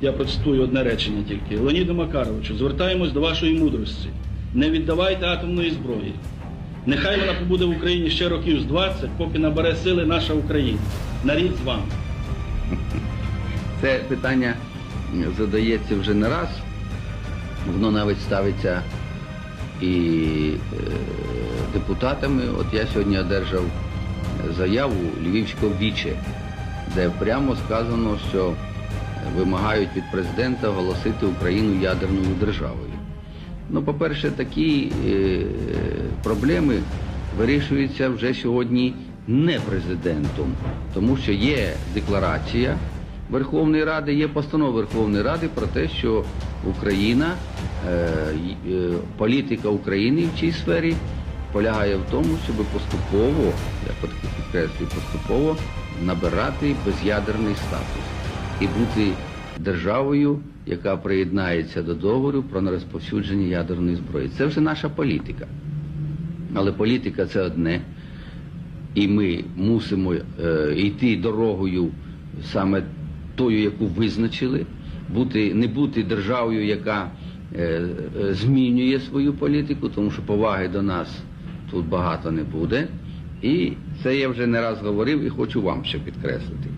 я процитую одне речення тільки. Леоніду Макаровичу, звертаємось до вашої мудрості. Не віддавайте атомної зброї. Нехай вона побуде в Україні ще років з 20, поки набере сили наша Україна. Нарід з вами. Це питання задається вже не раз. Воно навіть ставиться і е, депутатами. От я сьогодні одержав заяву Львівського віче, де прямо сказано, що вимагають від президента оголосити Україну ядерною державою. Ну, по-перше, такі е, проблеми вирішуються вже сьогодні не президентом, тому що є декларація Верховної Ради, є постанова Верховної Ради про те, що Україна, е, е, політика України в цій сфері полягає в тому, щоб поступово, я підкреслюю, поступово набирати без'ядерний статус і бути державою, яка приєднається до договору про нерозповсюдження ядерної зброї. Це вже наша політика. Але політика це одне, і ми мусимо е, йти дорогою саме тою, яку визначили, бути, не бути державою, яка е, е, змінює свою політику, тому що поваги до нас тут багато не буде. І це я вже не раз говорив і хочу вам ще підкреслити.